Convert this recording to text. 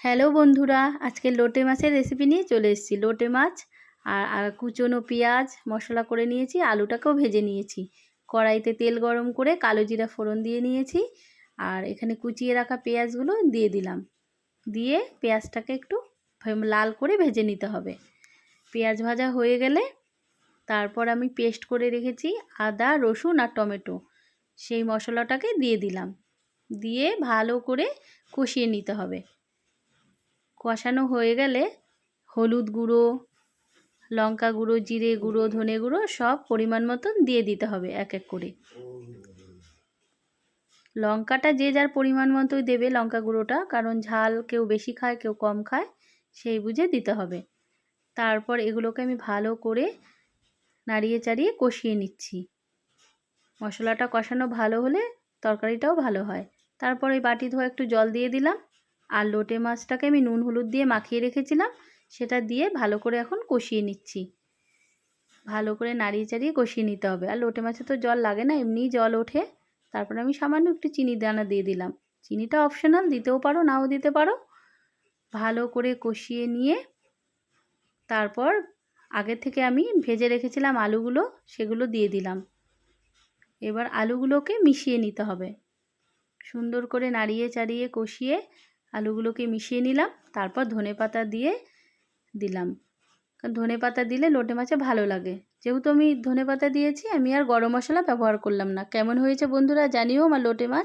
Hello বন্ধুরা, আজকে লোটে মাছের রেসিপি নিয়ে চলে এসেছি। লোটে মাছ আর কুচনো পেঁয়াজ মশলা করে নিয়েছি, আলুটাকেও ভেজে নিয়েছি। কড়াইতে তেল গরম করে কালো জিরা ফোড়ন দিয়ে নিয়েছি আর এখানে কুচিয়ে রাখা পেঁয়াজগুলো দিয়ে দিলাম। দিয়ে পেঁয়াজটাকে একটু লাল করে ভেজে নিতে হবে। পেঁয়াজ ভাজা হয়ে গেলে তারপর আমি পেস্ট করে রেখেছি আদা, রসুন আর টমেটো। সেই মশলাটাকে দিয়ে দিলাম। দিয়ে ভালো করে কষিয়ে নিতে হবে। কষানো হয়ে গেলে হলুদ গুঁড়ো, লঙ্কা গুঁড়ো, জিরে গুঁড়ো, ধনে গুঁড়ো সব পরিমাণ মতন দিয়ে দিতে হবে এক এক করে। লঙ্কাটা যে যার পরিমাণ মতোই দেবে লঙ্কা গুঁড়োটা, কারণ ঝাল কেউ বেশি খায়, কেউ কম খায়, সেই বুঝে দিতে হবে। তারপর এগুলোকে আমি ভালো করে নাড়িয়ে চাড়িয়ে কষিয়ে নিচ্ছি। মশলাটা কষানো ভালো হলে তরকারিটাও ভালো হয়। তারপর ওই বাটি ধোয়া একটু জল দিয়ে দিলাম। আর লোটে মাছটাকে আমি নুন হলুদ দিয়ে মাখিয়ে রেখেছিলাম, সেটা দিয়ে ভালো করে এখন কষিয়ে নিচ্ছি। ভালো করে নাড়িয়ে চাড়িয়ে কষিয়ে নিতে হবে। আর লোটে মাছে তো জল লাগে না, এমনিই জল ওঠে। তারপরে আমি সামান্য একটু চিনি দানা দিয়ে দিলাম। চিনিটা অপশনাল দিতেও পারো, নাও দিতে পারো। ভালো করে কষিয়ে নিয়ে তারপর আগে থেকে আমি ভেজে রেখেছিলাম আলুগুলো, সেগুলো দিয়ে দিলাম। এবার আলুগুলোকে মিশিয়ে নিতে হবে। সুন্দর করে নাড়িয়ে চাড়িয়ে কষিয়ে আলুগুলোকে মিশিয়ে নিলাম, তারপর ধনে পাতা দিয়ে দিলাম। কারণ ধনে পাতা দিলে লোটে মাছে ভালো লাগে। যেহেতু আমি ধনে পাতা দিয়েছি, আমি আর গরম মশলা ব্যবহার করলাম না। কেমন হয়েছে বন্ধুরা জানিও আমার লোটে মাছ।